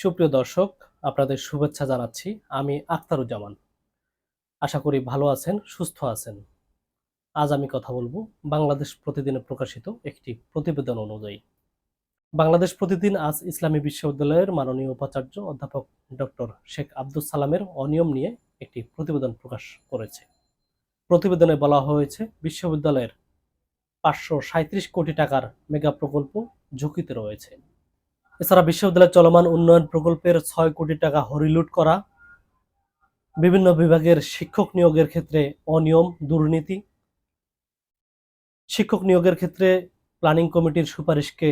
সুপ্রিয় দর্শক, আপনাদের শুভেচ্ছা জানাচ্ছি। আমি আখতারুজ্জামান। আশা করি ভালো আছেন, সুস্থ আছেন। আজ আমি কথা বলব বাংলাদেশ প্রতিদিনে প্রকাশিত একটি প্রতিবেদন অনুযায়ী। বাংলাদেশ প্রতিদিন আজ ইসলামী বিশ্ববিদ্যালয়ের মাননীয় উপাচার্য অধ্যাপক ডক্টর শেখ আব্দুল সালামের অনিয়ম নিয়ে একটি প্রতিবেদন প্রকাশ করেছে। প্রতিবেদনে বলা হয়েছে, বিশ্ববিদ্যালয়ের পাঁচশো কোটি টাকার মেগা প্রকল্প ঝুঁকিতে রয়েছে। এছাড়া বিশ্ববিদ্যালয়ের চলমান উন্নয়ন প্রকল্পের ছয় কোটি টাকা হরিলুট করা, বিভিন্ন বিভাগের শিক্ষক নিয়োগের ক্ষেত্রে অনিয়ম, দুর্নীতি, শিক্ষক নিয়োগের ক্ষেত্রে প্ল্যানিং কমিটির সুপারিশকে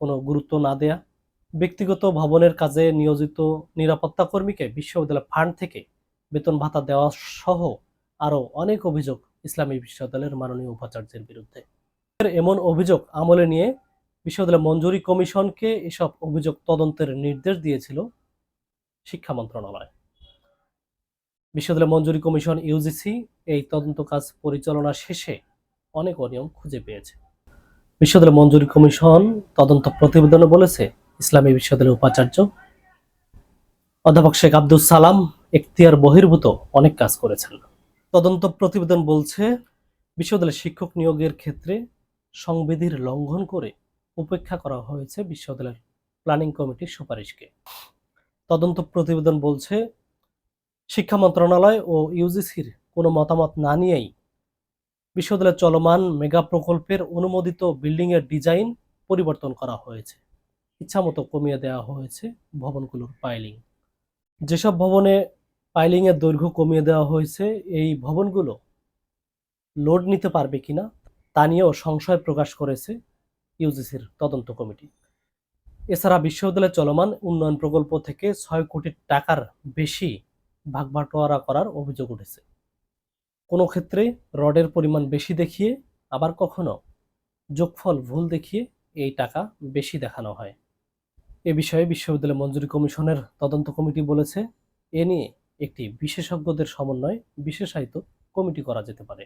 কোনো গুরুত্ব না দেয়া, ব্যক্তিগত ভবনের কাজে নিয়োজিত নিরাপত্তা কর্মীকে বিশ্ববিদ্যালয় ফান্ড থেকে বেতন ভাতা দেওয়া সহ আরও অনেক অভিযোগ ইসলামী বিশ্ববিদ্যালয়ের মাননীয় উপাচার্যের বিরুদ্ধে। এমন অভিযোগ আমলে নিয়ে বিশ্ববিদ্যালয় মঞ্জুরি কমিশনকে এসব অভিযোগ তদন্তের নির্দেশ দিয়েছিল শিক্ষা মন্ত্রণালয়। বিশ্ববিদ্যালয় মঞ্জুরি কমিশন ইউজিসি এই তদন্ত কাজ পরিচালনা শেষে অনেক অনিয়ম খুঁজে পেয়েছে। বিশ্ববিদ্যালয় মঞ্জুরি কমিশন তদন্ত প্রতিবেদনে বলেছে, ইসলামী বিশ্ববিদ্যালয়ের উপাচার্য অধ্যাপক শেখ আব্দুল সালাম এখতিয়ার বহির্ভূত অনেক কাজ করেছেন। তদন্ত প্রতিবেদন বলছে বিশ্ববিদ্যালয় শিক্ষক নিয়োগের ক্ষেত্রে সংবিধির লঙ্ঘন করে উপেক্ষা করা হয়েছে বিশ্ববিদ্যালয়ের প্ল্যানিং কমিটির সুপারিশকে। তদন্ত প্রতিবেদন বলছে, শিক্ষা মন্ত্রণালয় ও ইউজিসির কোনো মতামত না নিয়েই বিশ্ববিদ্যালয়ের চলমান মেগা প্রকল্পের অনুমোদিত বিল্ডিংয়ের ডিজাইন পরিবর্তন করা হয়েছে। ইচ্ছামতো কমিয়ে দেওয়া হয়েছে ভবনগুলোর পাইলিং। যেসব ভবনে পাইলিংয়ের দৈর্ঘ্য কমিয়ে দেওয়া হয়েছে, এই ভবনগুলো লোড নিতে পারবে কিনা তা নিয়েও সংশয় প্রকাশ করেছে ইউজিসির তদন্ত কমিটি। এছাড়া বিশ্ববিদ্যালয়ে চলমান উন্নয়ন প্রকল্প থেকে ছয় কোটি টাকার বেশি ভাগবাটোয়ারা করার অভিযোগ উঠেছে। কোনো ক্ষেত্রে রডের পরিমাণ বেশি দেখিয়ে, আবার কখনো যোগফল ভুল দেখিয়ে এই টাকা বেশি দেখানো হয়। এ বিষয়ে বিশ্ববিদ্যালয় মঞ্জুরি কমিশনের তদন্ত কমিটি বলেছে, এ নিয়ে একটি বিশেষজ্ঞদের সমন্বয়ে বিশেষায়িত কমিটি করা যেতে পারে।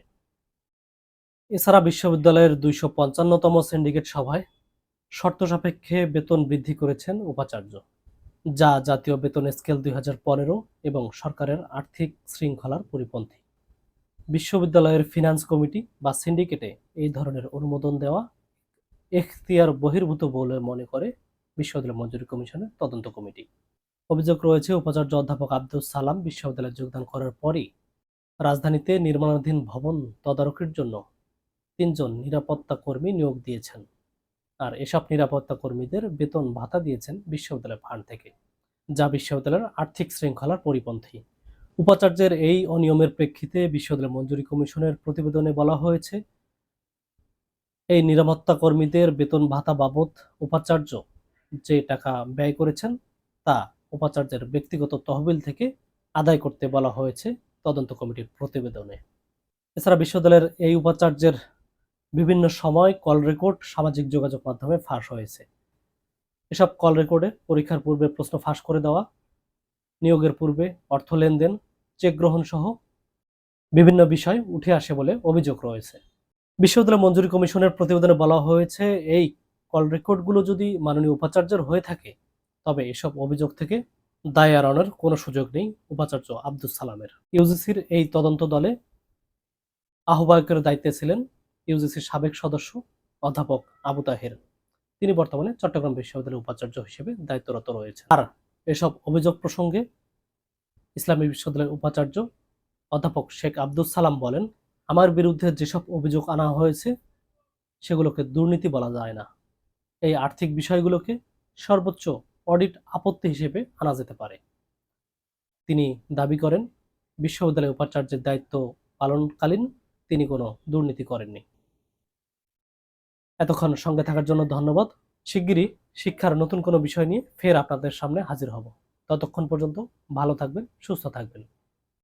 এছাড়া বিশ্ববিদ্যালয়ের দুইশো পঞ্চান্নতম সিন্ডিকেট সভায় শর্ত সাপেক্ষে বেতন বৃদ্ধি করেছেন উপাচার্য, যা জাতীয় বেতন স্কেল দুই হাজার পনেরো এবং সরকারের আর্থিক শৃঙ্খলার পরিপন্থী। বিশ্ববিদ্যালয়ের ফিনান্স কমিটি বা সিন্ডিকেটে এই ধরনের অনুমোদন দেওয়া এখতিয়ার বহির্ভূত বলে মনে করে বিশ্ববিদ্যালয় মঞ্জুরি কমিশনের তদন্ত কমিটি। অভিযোগ রয়েছে, উপাচার্য অধ্যাপক আব্দুল সালাম বিশ্ববিদ্যালয়ে যোগদান করার পরই রাজধানীতে নির্মাণাধীন ভবন তদারকির জন্য তিনজন নিরাপত্তা কর্মী নিয়োগ দিয়েছেন। আর এসব নিরাপত্তা কর্মীদের বেতন ভাতা দিয়েছেন বিশ্ববিদ্যালয় ফান্ড থেকে, যা বিশ্ববিদ্যালয়ের আর্থিক শৃঙ্খলার পরিপন্থী। উপাচার্যের এই অনিয়মের প্রেক্ষিতে বিশ্ববিদ্যালয় মঞ্জুরি কমিশনের প্রতিবেদনে বলা হয়েছে, এই নিরাপত্তা কর্মীদের বেতন ভাতা বাবদ উপাচার্য যে টাকা ব্যয় করেছেন তা উপাচার্যের ব্যক্তিগত তহবিল থেকে আদায় করতে বলা হয়েছে তদন্ত কমিটির প্রতিবেদনে। এছাড়া বিশ্ববিদ্যালয়ের এই উপাচার্যের বিভিন্ন সময় কল রেকর্ড সামাজিক যোগাযোগ মাধ্যমে ফাঁস হয়েছে। এসব কল রেকর্ডে পরীক্ষার পূর্বে প্রশ্ন ফাঁস করে দেওয়া, নিয়োগের পূর্বে অর্থ লেনদেন, চেক গ্রহণ সহ বিভিন্ন বিষয় উঠে আসে বলে অভিযোগ রয়েছে। বিশ্ববিদ্যালয় মঞ্জুরি কমিশনের প্রতিবেদনে বলা হয়েছে, এই কল রেকর্ডগুলো যদি মাননীয় উপাচার্যের হয়ে থাকে, তবে এসব অভিযোগ থেকে দায় এড়ানোর কোনো সুযোগ নেই উপাচার্য আব্দুল সালামের। ইউজিসির এই তদন্ত দলে আহ্বায়কের দায়িত্বে ছিলেন ইউজিসির সাবেক সদস্য, অধ্যাপক আবু তাহের। তিনি বর্তমানে চট্টগ্রাম বিশ্ববিদ্যালয়ের উপাচার্য হিসেবে দায়িত্বরত রয়েছে আর এসব অভিযোগ প্রসঙ্গে ইসলামী বিশ্ববিদ্যালয়ের উপাচার্য অধ্যাপক শেখ আব্দুল সালাম বলেন, আমার বিরুদ্ধে যেসব অভিযোগ আনা হয়েছে, সেগুলোকে দুর্নীতি বলা যায় না। এই আর্থিক বিষয়গুলোকে সর্বোচ্চ অডিট আপত্তি হিসেবে আনা যেতে পারে। তিনি দাবি করেন বিশ্ববিদ্যালয় উপাচার্যের দায়িত্ব পালনকালীন তিনি কোনো দুর্নীতি করেননি। এতক্ষণ সঙ্গে থাকার জন্য ধন্যবাদ। শিগগিরই শিক্ষার নতুন কোনো বিষয় নিয়ে ফের আপনাদের সামনে হাজির হব। ততক্ষণ পর্যন্ত ভালো থাকবেন, সুস্থ থাকবেন।